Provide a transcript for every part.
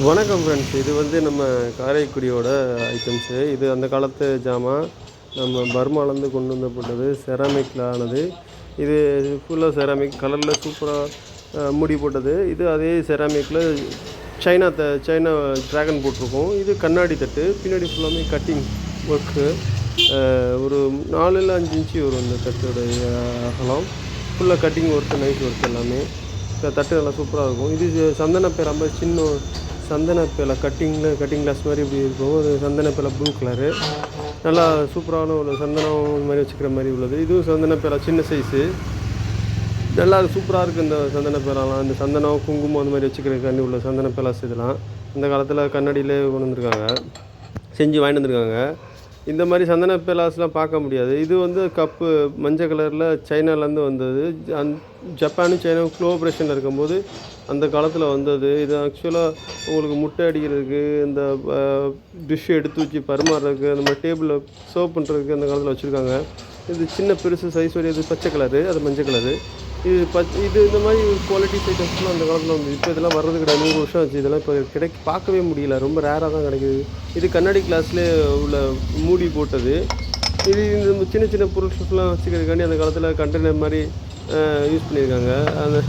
வணக்கம் ஃப்ரெண்ட்ஸ் இது வந்து நம்ம காரைக்குடியோட ஐட்டம்ஸு இது அந்த காலத்து ஜாமான் நம்ம பர்மாலேருந்து கொண்டு வந்தப்பட்டது செராமிக்கில் ஆனது இது ஃபுல்லாக செராமிக் கலரில் சூப்பராக மூடி போட்டது. இது அதே செராமிக்கில் சைனா த சைனா ட்ராகன் போட்டிருக்கோம். இது கண்ணாடி தட்டு. பின்னாடி ஃபுல்லாமே கட்டிங் ஒர்க்கு ஒரு நாலு இல்லை அஞ்சு இன்ச்சு வரும் இந்த தட்டோடைய அகலம். ஃபுல்லாக கட்டிங் ஒர்க்கு நைட் ஒர்க் எல்லாமே. இந்த தட்டு நல்லா சூப்பராக இருக்கும். இது சந்தன பேர் ரொம்ப சின்ன சந்தன கட்டிங்கில் கட்டிங் கிளாஸ் மாதிரி இப்படி இருக்கும். அது சந்தன ப்ளூ கலரு நல்லா சூப்பரான ஒரு சந்தனம் இந்த மாதிரி வச்சுக்கிற மாதிரி உள்ளது. இதுவும் சந்தன சின்ன சைஸு நல்லா சூப்பராக இருக்குது இந்த சந்தன பேலாலாம். இந்த சந்தனம் குங்குமம் அந்த மாதிரி வச்சுக்கிறதுக்காண்டி உள்ள சந்தன பேலாஸ் இதெல்லாம். இந்த காலத்தில் கண்ணாடியிலே கொண்டு வந்திருக்காங்க. செஞ்சு வாங்கிட்டு வந்திருக்காங்க. இந்த மாதிரி சந்தன பேலாஸ்லாம் பார்க்க முடியாது. இது வந்து கப்பு மஞ்சள் கலரில் சைனாலேருந்து வந்தது. அந் ஜப்பானும் சைனாவும் குளோபரேஷனில் இருக்கும்போது அந்த காலத்தில் வந்தது. இது ஆக்சுவலாக உங்களுக்கு முட்டை அடிக்கிறதுக்கு இந்த டிஷ் எடுத்து வச்சு பரிமாறுறதுக்கு அந்த மாதிரி டேபிளில் சர்வ் பண்ணுறதுக்கு அந்த காலத்தில் வச்சுருக்காங்க. இது சின்ன பெருசு சைஸ் வரையாது பச்சை கலரு அது மஞ்சள் கலரு இது பத் இது இந்த மாதிரி குவாலிட்டிஸ் ஐட்டம்ஸ்லாம் அந்த காலத்தில் வந்து இப்போ இதெல்லாம் வர்றது கிடையாது. நூறு வருஷம் ஆச்சு. இதெல்லாம் இப்போ கிடைக்க பார்க்கவே முடியல. ரொம்ப ரேராக தான் கிடைக்குது. இது கண்ணாடி கிளாஸ்லேயே உள்ள மூடி போட்டது. இது இந்த சின்ன சின்ன பொருட்கள்லாம் வச்சுக்கிறதுக்காண்டி அந்த காலத்தில் கண்டெய்னர் மாதிரி யூஸ் பண்ணியிருக்காங்க. அந்த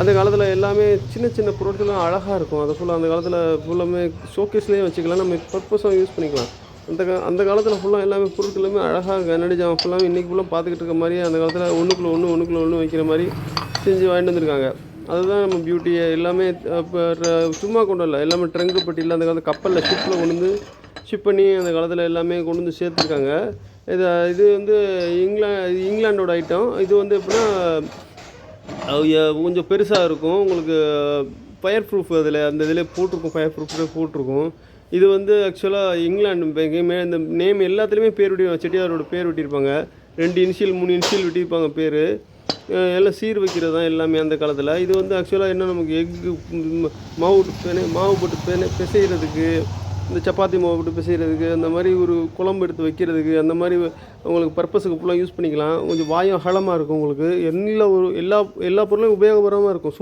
அந்த காலத்தில் எல்லாமே சின்ன சின்ன பொருட்கள்லாம் அழகாக இருக்கும். அதை ஃபுல்லாக அந்த காலத்தில் ஃபுல்லாமே ஷோகேஸ்லேயே வச்சுக்கலாம். நம்ம பர்பஸாக யூஸ் பண்ணிக்கலாம். அந்த கா அந்த காலத்தில் ஃபுல்லாக எல்லாமே பொருட்களுமே அழகாக கண்ணாடி ஜாமான் ஃபுல்லாமே இன்றைக்கி ஃபுல்லாக பார்த்துக்கிட்டு இருக்க மாதிரியே அந்த காலத்தில் ஒன்றுக்குள்ளே ஒன்று ஒன்றுக்குள்ளே ஒன்று வைக்கிற மாதிரி செஞ்சு வாங்கிட்டு வந்திருக்காங்க. அதுதான் நம்ம பியூட்டியை எல்லாமே இப்போ சும்மா கொண்டு வரல. எல்லாமே ட்ரங்கு பெட்டியில் அந்த காலத்தில் கப்பலில் ஷிப்பில் கொண்டு வந்து ஷிப் பண்ணி அந்த காலத்தில் எல்லாமே கொண்டு வந்து சேர்த்துருக்காங்க. இது இது வந்து இங்கிலா இங்கிலாண்டோட ஐட்டம் இது வந்து எப்படின்னா கொஞ்சம் பெருசாக இருக்கும். உங்களுக்கு ஃபயர் ப்ரூஃப் அதில் அந்த இதில் போட்டிருக்கும் ஃபயர் ப்ரூஃப்லேயே போட்டிருக்கும். இது வந்து ஆக்சுவலாக இங்கிலாந்து எங்கேயுமே இந்த நேம் எல்லாத்துலேயுமே பேர் வெட்டி செட்டியாரோட பேர் வெட்டியிருப்பாங்க. ரெண்டு இனிஷியல் மூணு இனிஷியல் வெட்டியிருப்பாங்க பேர். எல்லாம் சீர் வைக்கிறது தான் எல்லாமே அந்த காலத்தில். இது வந்து ஆக்சுவலாக என்ன நமக்கு எக்கு மாவு பெனை மாவு போட்டு பெனை பிசைகிறதுக்கு இந்த சப்பாத்தி மாவு போட்டு பிசைகிறதுக்கு அந்த மாதிரி ஒரு குழம்பு எடுத்து வைக்கிறதுக்கு அந்த மாதிரி உங்களுக்கு பர்பஸுக்கு ஃபுல்லாக யூஸ் பண்ணிக்கலாம். கொஞ்சம் வாயும் அகலமாக இருக்கும் உங்களுக்கு. எல்லா ஒரு எல்லா எல்லா பொருளும் உபயோகபரமாக இருக்கும். சூப்